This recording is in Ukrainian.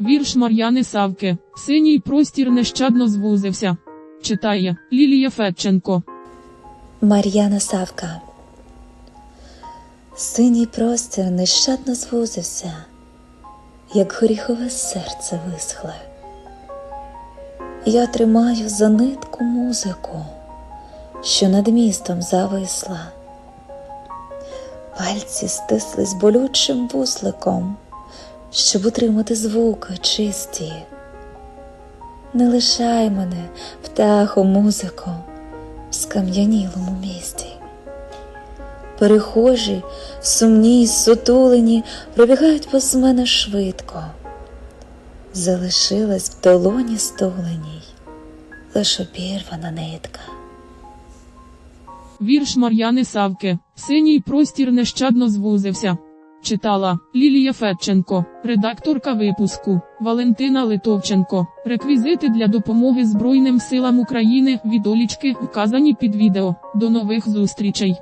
Вірш Мар'яни Савки. Синій простір нещадно звузився. Читає Лілія Федченко. Мар'яна Савка. Синій простір нещадно звузився, як горіхове серце висхле. Я тримаю за нитку музику, що над містом зависла. Пальці стислись болючим вузликом, щоб утримати звуки чисті. Не лишай мене, птахо, музико, в скам'янілому місті. Перехожі, сумні й сутулені, пробігають повз мене швидко. Залишилась в долоні стуленій, лиш обірвана нитка. Вірш Мар'яни Савки. Синій простір нещадно звузився. Читала Лілія Федченко, редакторка випуску Валентина Литовченко. Реквізити для допомоги Збройним силам України відолічки вказані під відео. До нових зустрічей.